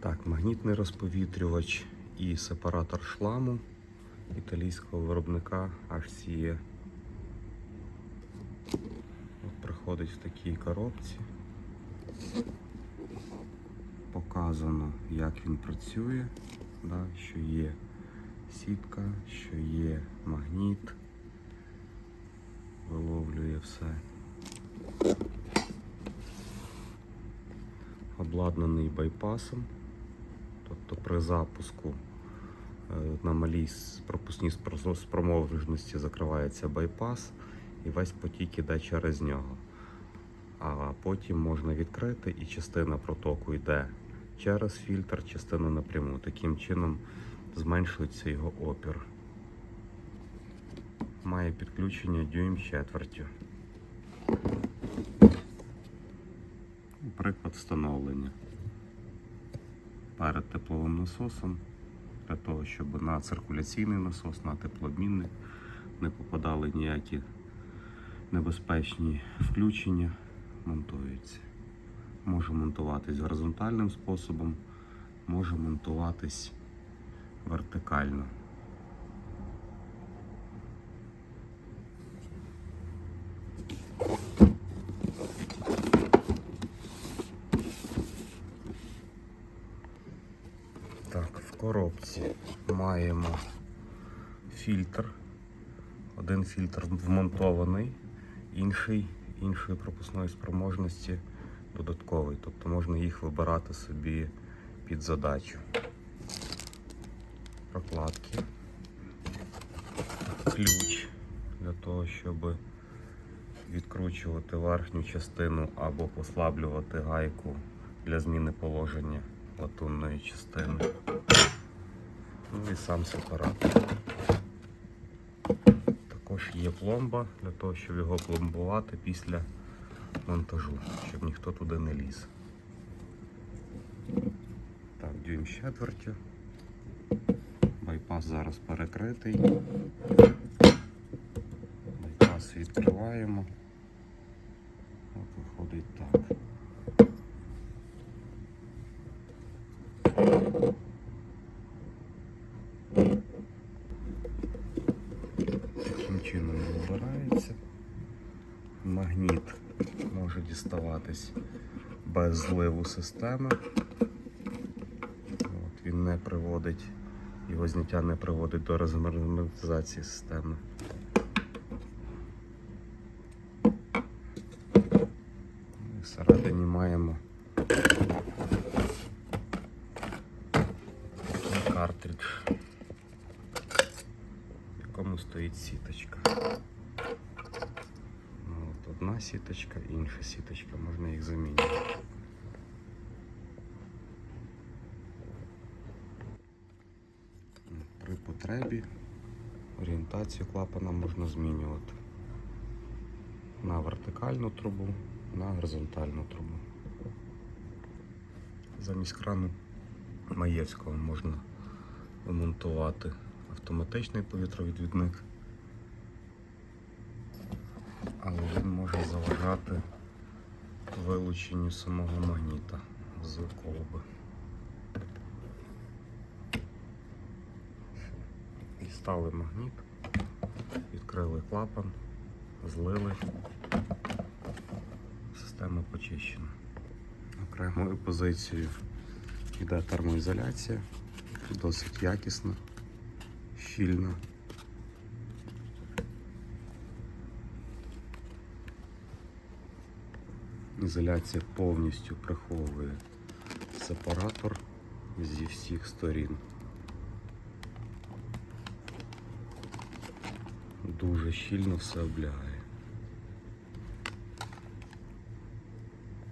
Так, магнітний розповітрювач і сепаратор шламу італійського виробника HCE. От приходить в такій коробці. Показано, як він працює, да, що є сітка, що є магніт, виловлює все. Обладнаний байпасом, тобто при запуску е, на малій пропускній спро- спроможності закривається байпас і весь потік іде через нього. А потім можна відкрити і частина протоку йде через фільтр, частина напряму. Таким чином зменшується його опір. Має підключення дюйм четвертю. Приклад встановлення. Перед тепловим насосом для того, щоб на циркуляційний насос, на теплообмінник не попадали ніякі небезпечні включення, монтується. Може монтуватись горизонтальним способом, може монтуватись вертикально. Так, в коробці маємо фільтр. Один фільтр вмонтований, інший іншої пропускної спроможності додатковий. Тобто можна їх вибирати собі під задачу. Прокладки, ключ для того, щоб відкручувати верхню частину або послаблювати гайку для зміни положення латунної частини. Ну і сам сепаратор. Також є пломба для того, щоб його пломбувати після монтажу, щоб ніхто туди не ліз. Так, дюйм з. Байпас зараз перекритий. Байпас відкриваємо. От виходить так. Таким чином вибирається. Магніт може діставатись без зливу системи. От, він не приводить, його зняття не приводить до розгерметизації системи. І всередині маємо картридж, в якому стоїть сіточка. Одна сіточка, інша сіточка, можна їх замінювати. При потребі орієнтацію клапана можна змінювати на вертикальну трубу, на горизонтальну трубу. Замість крану Маєвського можна вмонтувати автоматичний повітровідвідник, але він може заважати вилученню самого магніта з колби. Дістали магніт, відкрили клапан, злили. Система почищена. Окремою позицією йде термоізоляція, досить якісна, щільна. Ізоляція повністю приховує сепаратор зі всіх сторін. Дуже щільно все облягає.